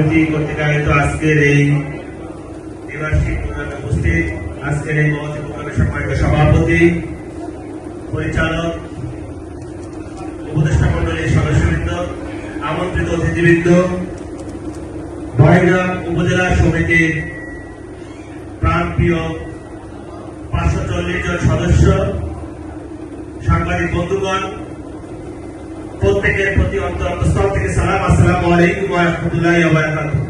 সমিতি কর্তৃক আয়োজিত আজকের এই নিবাসী প্রোগ্রামে উপস্থিত। আজকের এই মহতি প্রোগ্রামের সম্মানিত সভাপতি, পরিচালক, উপদেষ্টা মন্ডলীর সদস্যবৃন্দ, আমন্ত্রিত অতিথিবৃন্দ বড়গ্রাম উপজেলা সমিতির প্রাণপ্রিয় পাঁচশো চল্লিশ জন সদস্য, সাংবাদিক বন্ধুগণ প্রত্যেকের প্রতি অন্তরস্থল থেকে সালাম, আসসালামু আলাইকুম ওয়া রাহমাতুল্লাহি ওয়া বারাকাতুহু।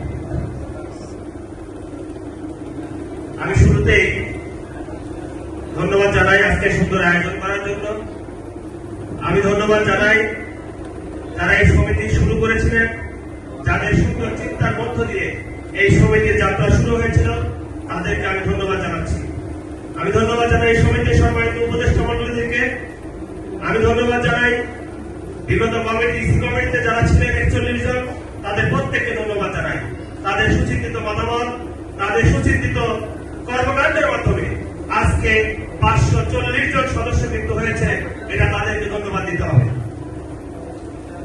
আমি শুরুতেই ধন্যবাদ জানাই আজকে সুন্দর আয়োজন করার জন্য। আমি ধন্যবাদ জানাই যারা এই সমিতি শুরু করেছিলেন, যাদের সুন্দর চিন্তার মধ্য দিয়ে এই সমিতির যাত্রা শুরু হয়েছিল, তাদেরকে আমি ধন্যবাদ জানাচ্ছি। আমি ধন্যবাদ জানাই এই সমিতির সম্মানিত উপদেষ্টা মন্ডলী থেকে আমি ধন্যবাদ জানাই বিগত কমিটি কমিটিতে যারা ছিলেন একচল্লিশ জন, তাদের প্রত্যেককে ধন্যবাদ জানাই। তাদের সুচিন্তিত মতামত, তাদের সুচিন্তিত কর্মকাণ্ডের মাধ্যমে আজকে পাঁচশো চল্লিশ জন সদস্য যুক্ত হয়েছে, এটা তাদেরকে ধন্যবাদ দিতে হবে।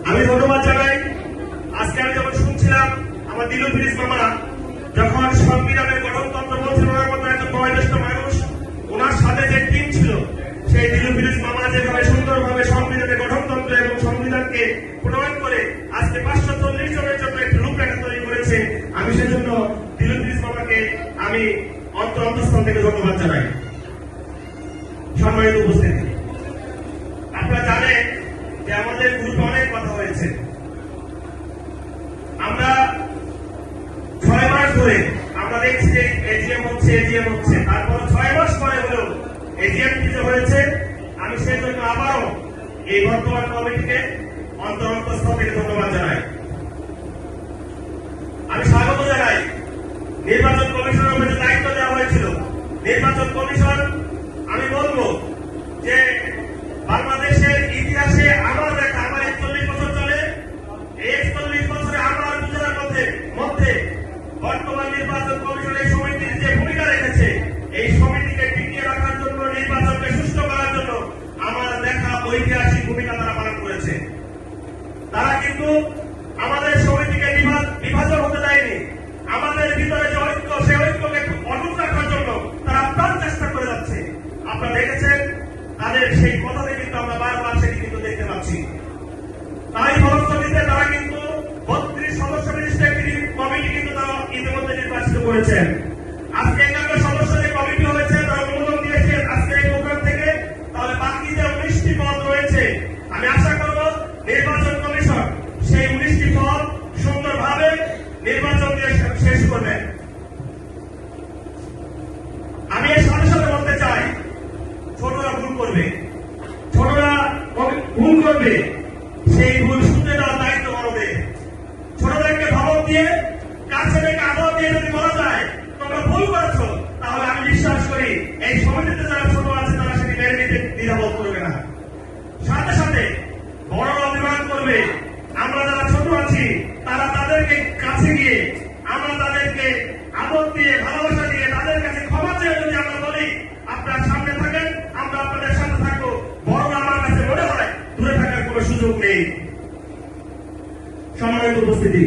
আমি ধন্যবাদ জানাই। আজকে আমি যখন শুনছিলাম আমার দিলু ফিরিস মামা, যখন সংবিধানের গঠনতন্ত্র বলছিল মতো একজন বয়োজ্যেষ্ঠ মানুষ, ওনার সাথে যে টিম ছিল, সেই দিলু ফিরিস মামা যেভাবে সুন্দরভাবে সংবিধানের গঠনতন্ত্র এবং সংবিধানকে প্রণয়ন করে আজকে পাঁচশো চল্লিশ জনের জন্য একটি রূপরেখা তৈরি করেছে আমি সেজন্য দিলু ফিরিস মামাকে আমি অন্তর অন্তঃস্থল থেকে ধন্যবাদ জানাই। সম্মানিত উপস্থিতি। আপনারা জানেন যে আমাদের গ্রুপে অনেক কথা হয়েছে। আমরা ছয় মাস ধরে আমরা দেখছি যে এজিএম হচ্ছে এজিএম হচ্ছে। তারপর ছয় মাস পরে হলেও এজিএম যে হয়েছে। আমি সেই জন্য আবারও এই বর্তমান কমিটিকে অন্তর অন্তঃস্থল থেকে ধন্যবাদ জানাই আমি স্বাগত জানাই নির্বাচন কমিশনের উপরে যে দায়িত্ব দেওয়া হয়েছিল নির্বাচন কমিশন আমি বলব যে বাংলাদেশের ইতিহাসে আমার দেখা আমার একচল্লিশ বছর চলে এই একচল্লিশ বছরে আমার বুঝার মধ্যে মধ্যে বর্তমান নির্বাচন কমিশন এই সমিতির যে ভূমিকা রেখেছে এই সমিতিকে টিকিয়ে রাখার জন্য নির্বাচনকে সুষ্ঠু করার জন্য আমার দেখা ঐতিহাসিক ভূমিকা তারা পালন করেছে তারা কিন্তু আমাদের সমিতিকে বিভা- বিভাজন হতে দেয়নি আমাদের ভিতরে যে ঐক্য সেই ঐক্যকে অটুট রাখার জন্য তারা প্রাণ চেষ্টা করে যাচ্ছে আপনারা দেখেছেন তাদের সেই কথাতে কিন্তু আমরা বারবার সেটি কিন্তু দেখতে পাচ্ছি। তাই ফলশ্রুতিতে তারা কিন্তু বত্রিশ সদস্য বিশিষ্ট কমিটি কিন্তু তারা ইতিমধ্যে নির্বাচিত করেছেন আজকে একান্ন সদস্য যে কমিটি হয়েছে তারা অনুমোদন দিয়েছে আজকে এই প্রোগ্রাম থেকে তাহলে বাকি যে উনিশটি পদ রয়েছে আমি আশা করব নির্বাচন কমিশন সেই উনিশটি পদ সুন্দরভাবে নির্বাচন দিয়ে শে- শেষ করবেন আমি এর সাথে সাথে বলতে চাই ছোটরা ভুল করবে ছোটরা কবে- ভুল করবে সেই ভুল শুনতে দেওয়ার দায়িত্ব বড়দের ছোটদেরকে ধমক দিয়ে কাছে থেকে আদর দিয়ে যদি বলা যায় তোমরা ভুল করেছ তাহলে আমি বিশ্বাস করি এই সমিতিতে যারা ছোট আছে তারা সেটি মেনে নিতে দ্বিধাবোধ করবে না। সাথে সাথে বড়রা অভিমান করবে, আমরা যারা ছোট আছি, তারা তাদেরকে কাছে গিয়ে, আমরা তাদেরকে আদর দিয়ে, ভালোবাসা দিয়ে, তাদের কাছে ক্ষমা চেয়ে যদি আমরা বলি, আপনার সামনে থাকেন, আমরা আপনাদের সাথে থাকব বড়রা আমার কাছে মনে হয় দূরে থাকার কোনো সুযোগ নেই। সম্মানিত উপস্থিতি।